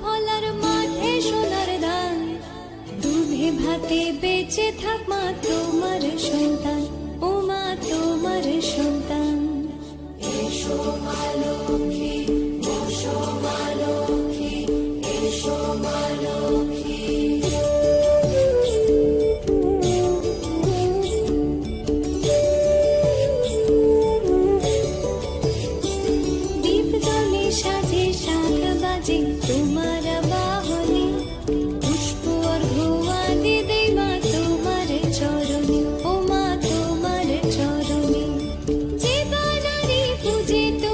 খোলার মাঠে সোনার দান। দুধে ভাতে বেঁচে থাক মা তোমার সন্তান। ও মা তোমার সন্তান। এসো মা লক্ষ্মী এসো এসো মা Bendito.